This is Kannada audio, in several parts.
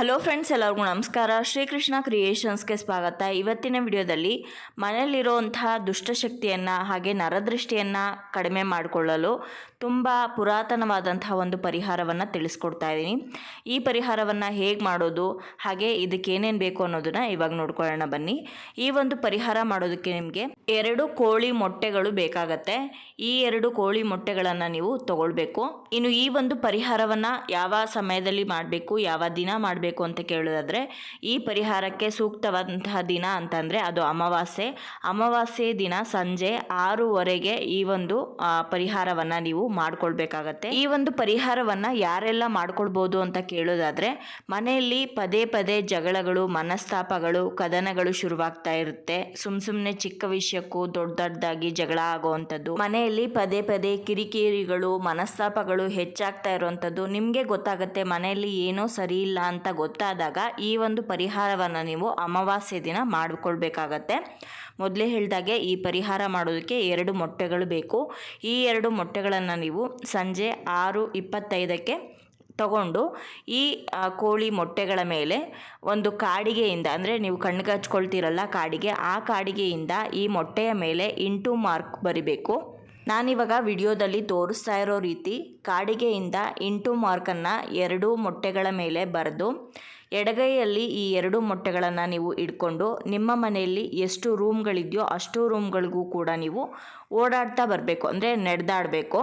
ಹಲೋ ಫ್ರೆಂಡ್ಸ್, ಎಲ್ಲರಿಗೂ ನಮಸ್ಕಾರ. ಶ್ರೀಕೃಷ್ಣ ಕ್ರಿಯೇಷನ್ಸ್ಗೆ ಸ್ವಾಗತ. ಇವತ್ತಿನ ವಿಡಿಯೋದಲ್ಲಿ ಮನೆಯಲ್ಲಿರುವಂತಹ ದುಷ್ಟಶಕ್ತಿಯನ್ನು ಹಾಗೆ ನರದೃಷ್ಟಿಯನ್ನು ಕಡಿಮೆ ಮಾಡಿಕೊಳ್ಳಲು ತುಂಬ ಪುರಾತನವಾದಂತಹ ಒಂದು ಪರಿಹಾರವನ್ನು ತಿಳಿಸ್ಕೊಡ್ತಾ ಇದ್ದೀನಿ. ಈ ಪರಿಹಾರವನ್ನು ಹೇಗೆ ಮಾಡೋದು, ಹಾಗೆ ಇದಕ್ಕೆ ಏನೇನು ಬೇಕು ಅನ್ನೋದನ್ನ ಇವಾಗ ನೋಡ್ಕೊಳ್ಳೋಣ ಬನ್ನಿ. ಈ ಒಂದು ಪರಿಹಾರ ಮಾಡೋದಕ್ಕೆ ನಿಮಗೆ ಎರಡು ಕೋಳಿ ಮೊಟ್ಟೆಗಳು ಬೇಕಾಗತ್ತೆ. ಈ ಎರಡು ಕೋಳಿ ಮೊಟ್ಟೆಗಳನ್ನು ನೀವು ತಗೊಳ್ಬೇಕು. ಇನ್ನು ಈ ಒಂದು ಪರಿಹಾರವನ್ನು ಯಾವ ಸಮಯದಲ್ಲಿ ಮಾಡಬೇಕು, ಯಾವ ದಿನ ಮಾಡಬೇಕು ಅಂತ ಕೇಳೋದಾದ್ರೆ, ಈ ಪರಿಹಾರಕ್ಕೆ ಸೂಕ್ತವಾದಂತಹ ದಿನ ಅಂತಂದರೆ ಅದು ಅಮಾವಾಸ್ಯೆ. ಅಮಾವಾಸ್ಯೆ ದಿನ ಸಂಜೆ ಆರೂವರೆಗೆ ಈ ಒಂದು ಪರಿಹಾರವನ್ನ ನೀವು ಮಾಡ್ಕೊಳ್ಬೇಕಾಗತ್ತೆ. ಈ ಒಂದು ಪರಿಹಾರವನ್ನ ಯಾರೆಲ್ಲ ಮಾಡ್ಕೊಳ್ಬೋದು ಅಂತ ಕೇಳೋದಾದ್ರೆ, ಮನೆಯಲ್ಲಿ ಪದೇ ಪದೇ ಜಗಳಗಳು, ಮನಸ್ತಾಪಗಳು, ಕದನಗಳು ಶುರುವಾಗ್ತಾ ಇರುತ್ತೆ. ಸುಮ್ ಸುಮ್ನೆ ಚಿಕ್ಕ ವಿಷಯಕ್ಕೂ ದೊಡ್ಡ ದೊಡ್ಡದಾಗಿ ಜಗಳ ಆಗುವಂಥದ್ದು ಮನೆಯಲ್ಲಿ ಪದೇ ಪದೇ ಕಿರಿಕಿರಿಗಳು, ಮನಸ್ತಾಪಗಳು ಹೆಚ್ಚಾಗ್ತಾ ಇರುವಂಥದ್ದು ನಿಮಗೆ ಗೊತ್ತಾಗುತ್ತೆ. ಮನೆಯಲ್ಲಿ ಏನೋ ಸರಿ ಇಲ್ಲ ಅಂತ ಗೊತ್ತಾದಾಗ ಈ ಒಂದು ಪರಿಹಾರವನ್ನು ನೀವು ಅಮಾವಾಸ್ಯೆ ದಿನ ಮಾಡಿಕೊಳ್ಬೇಕಾಗತ್ತೆ. ಮೊದಲೇ ಹೇಳಿದಾಗೆ ಈ ಪರಿಹಾರ ಮಾಡೋದಕ್ಕೆ ಎರಡು ಮೊಟ್ಟೆಗಳು ಬೇಕು. ಈ ಎರಡು ಮೊಟ್ಟೆಗಳನ್ನು ನೀವು ಸಂಜೆ ಆರು ಇಪ್ಪತ್ತೈದಕ್ಕೆ ತಗೊಂಡು ಈ ಕೋಳಿ ಮೊಟ್ಟೆಗಳ ಮೇಲೆ ಒಂದು ಕಾಡಿಗೆಯಿಂದ, ಅಂದರೆ ನೀವು ಕಣ್ಣಿಗೆ ಹಚ್ಕೊಳ್ತೀರಲ್ಲ ಕಾಡಿಗೆ, ಆ ಕಾಡಿಗೆಯಿಂದ ಈ ಮೊಟ್ಟೆಯ ಮೇಲೆ ಇಂಟು ಮಾರ್ಕ್ ಬರಿಬೇಕು. ನಾನಿವಾಗ ವಿಡಿಯೋದಲ್ಲಿ ತೋರಿಸ್ತಾ ಇರೋ ರೀತಿ ಕಾಡಿಗೆಯಿಂದ ಇಂಟು ಮಾರ್ಕನ್ನು ಎರಡೂ ಮೊಟ್ಟೆಗಳ ಮೇಲೆ ಬರೆದು, ಎಡಗೈಯಲ್ಲಿ ಈ ಎರಡು ಮೊಟ್ಟೆಗಳನ್ನು ನೀವು ಇಟ್ಕೊಂಡು ನಿಮ್ಮ ಮನೆಯಲ್ಲಿ ಎಷ್ಟು ರೂಮ್ಗಳಿದೆಯೋ ಅಷ್ಟು ರೂಮ್ಗಳಿಗೂ ಕೂಡ ನೀವು ಓಡಾಡ್ತಾ ಬರಬೇಕು, ಅಂದರೆ ನಡೆದಾಡಬೇಕು.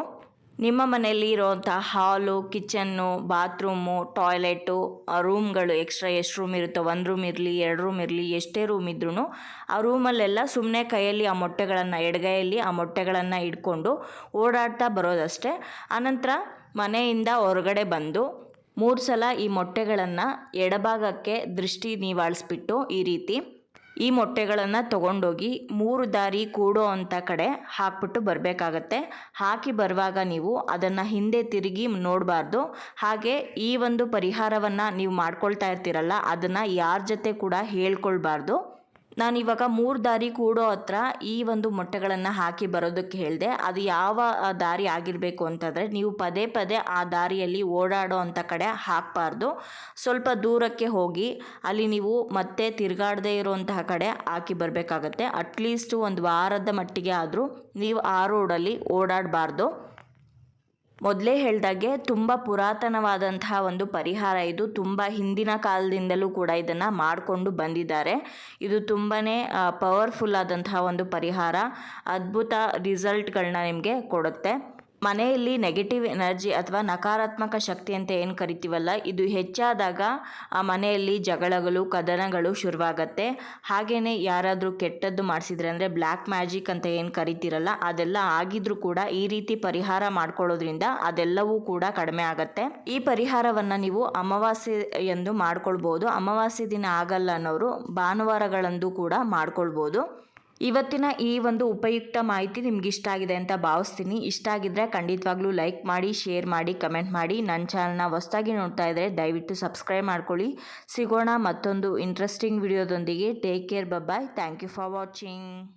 ನಿಮ್ಮ ಮನೆಯಲ್ಲಿ ಇರೋವಂಥ ಹಾಲು, ಕಿಚನ್ನು, ಬಾತ್ರೂಮು, ಟಾಯ್ಲೆಟು ರೂಮ್ಗಳು ಎಕ್ಸ್ಟ್ರಾ ಎಷ್ಟು ರೂಮ್ ಇರುತ್ತೋ ಒಂದು ರೂಮ್ ಇರಲಿ, ಎರಡು ರೂಮ್ ಇರಲಿ, ಎಷ್ಟೇ ರೂಮ್ ಇದ್ರೂ ಆ ರೂಮಲ್ಲೆಲ್ಲ ಸುಮ್ಮನೆ ಕೈಯಲ್ಲಿ ಆ ಮೊಟ್ಟೆಗಳನ್ನು, ಎಡಗೈಯಲ್ಲಿ ಆ ಮೊಟ್ಟೆಗಳನ್ನು ಇಟ್ಕೊಂಡು ಓಡಾಡ್ತಾ ಬರೋದಷ್ಟೇ. ಆನಂತರ ಮನೆಯಿಂದ ಹೊರಗಡೆ ಬಂದು ಮೂರು ಸಲ ಈ ಮೊಟ್ಟೆಗಳನ್ನು ಎಡಭಾಗಕ್ಕೆ ದೃಷ್ಟಿ ನಿವಾಳಿಸ್ಬಿಟ್ಟು ಈ ರೀತಿ ಈ ಮೊಟ್ಟೆಗಳನ್ನು ತಗೊಂಡೋಗಿ ಮೂರು ದಾರಿ ಕೂಡೋ ಅಂಥ ಕಡೆ ಹಾಕ್ಬಿಟ್ಟು ಬರಬೇಕಾಗತ್ತೆ. ಹಾಕಿ ಬರುವಾಗ ನೀವು ಅದನ್ನು ಹಿಂದೆ ತಿರುಗಿ ನೋಡಬಾರ್ದು. ಹಾಗೆ ಈ ಒಂದು ಪರಿಹಾರವನ್ನು ನೀವು ಮಾಡ್ಕೊಳ್ತಾ ಇರ್ತೀರಲ್ಲ, ಅದನ್ನು ಯಾರ ಜೊತೆ ಕೂಡ ಹೇಳ್ಕೊಳ್ಬಾರ್ದು. ನಾನಿವಾಗ ಮೂರು ದಾರಿ ಕೂಡೋ ಹತ್ರ ಈ ಒಂದು ಮೊಟ್ಟೆಗಳನ್ನು ಹಾಕಿ ಬರೋದಕ್ಕೆ ಹೇಳಿದೆ, ಅದು ಯಾವ ದಾರಿ ಆಗಿರಬೇಕು ಅಂತಂದರೆ ನೀವು ಪದೇ ಪದೇ ಆ ದಾರಿಯಲ್ಲಿ ಓಡಾಡೋ ಅಂಥ ಕಡೆ ಹಾಕಬಾರ್ದು. ಸ್ವಲ್ಪ ದೂರಕ್ಕೆ ಹೋಗಿ, ಅಲ್ಲಿ ನೀವು ಮತ್ತೆ ತಿರುಗಾಡದೇ ಇರುವಂತಹ ಕಡೆ ಹಾಕಿ ಬರಬೇಕಾಗತ್ತೆ. ಅಟ್ಲೀಸ್ಟ್ ಒಂದು ವಾರದ ಮಟ್ಟಿಗೆ ಆದರೂ ನೀವು ಆ ರೋಡಲ್ಲಿ ಓಡಾಡಬಾರ್ದು. ಮೊದಲೇ ಹೇಳ್ದಾಗೆ ತುಂಬ ಪುರಾತನವಾದಂತಹ ಒಂದು ಪರಿಹಾರ ಇದು. ತುಂಬ ಹಿಂದಿನ ಕಾಲದಿಂದಲೂ ಕೂಡ ಇದನ್ನು ಮಾಡಿಕೊಂಡು ಬಂದಿದ್ದಾರೆ. ಇದು ತುಂಬಾ ಪವರ್ಫುಲ್ ಆದಂತಹ ಒಂದು ಪರಿಹಾರ. ಅದ್ಭುತ ರಿಸಲ್ಟ್ಗಳನ್ನ ನಿಮಗೆ ಕೊಡುತ್ತೆ. ಮನೆಯಲ್ಲಿ ನೆಗೆಟಿವ್ ಎನರ್ಜಿ ಅಥವಾ ನಕಾರಾತ್ಮಕ ಶಕ್ತಿ ಅಂತ ಏನು ಕರಿತೀವಲ್ಲ, ಇದು ಹೆಚ್ಚಾದಾಗ ಆ ಮನೆಯಲ್ಲಿ ಜಗಳಗಳು, ಕದನಗಳು ಶುರುವಾಗತ್ತೆ. ಹಾಗೆಯೇ ಯಾರಾದರೂ ಕೆಟ್ಟದ್ದು ಮಾಡಿಸಿದ್ರೆ ಅಂದರೆ ಬ್ಲ್ಯಾಕ್ ಮ್ಯಾಜಿಕ್ ಅಂತ ಏನು ಕರಿತೀರಲ್ಲ, ಅದೆಲ್ಲ ಆಗಿದ್ರೂ ಕೂಡ ಈ ರೀತಿ ಪರಿಹಾರ ಮಾಡ್ಕೊಳ್ಳೋದ್ರಿಂದ ಅದೆಲ್ಲವೂ ಕೂಡ ಕಡಿಮೆ ಆಗತ್ತೆ. ಈ ಪರಿಹಾರವನ್ನು ನೀವು ಅಮಾವಾಸ್ಯೆ ಎಂದು ಮಾಡ್ಕೊಳ್ಬೋದು. ಅಮಾವಾಸ್ಯೆ ದಿನ ಆಗಲ್ಲ ಅನ್ನೋರು ಭಾನುವಾರಗಳಂದು ಕೂಡ ಮಾಡ್ಕೊಳ್ಬೋದು. ಇವತ್ತಿನ ಈ ಒಂದು ಉಪಯುಕ್ತ ಮಾಹಿತಿ ನಿಮ್ಗೆ ಇಷ್ಟ ಆಗಿದೆ ಅಂತ ಭಾವಿಸ್ತೀನಿ. ಇಷ್ಟ ಆಗಿದ್ರೆ ಖಂಡಿತವಾಗ್ಲೂ ಲೈಕ್ ಮಾಡಿ, ಶೇರ್ ಮಾಡಿ, ಕಮೆಂಟ್ ಮಾಡಿ. ನನ್ನ ಚಾನಲ್ನ ಹೊಸದಾಗಿ ನೋಡ್ತಾ ಇದ್ದರೆ ದಯವಿಟ್ಟು ಸಬ್ಸ್ಕ್ರೈಬ್ ಮಾಡ್ಕೊಳ್ಳಿ. ಸಿಗೋಣ ಮತ್ತೊಂದು interesting ವಿಡಿಯೋದೊಂದಿಗೆ take care bye bye thank you for watching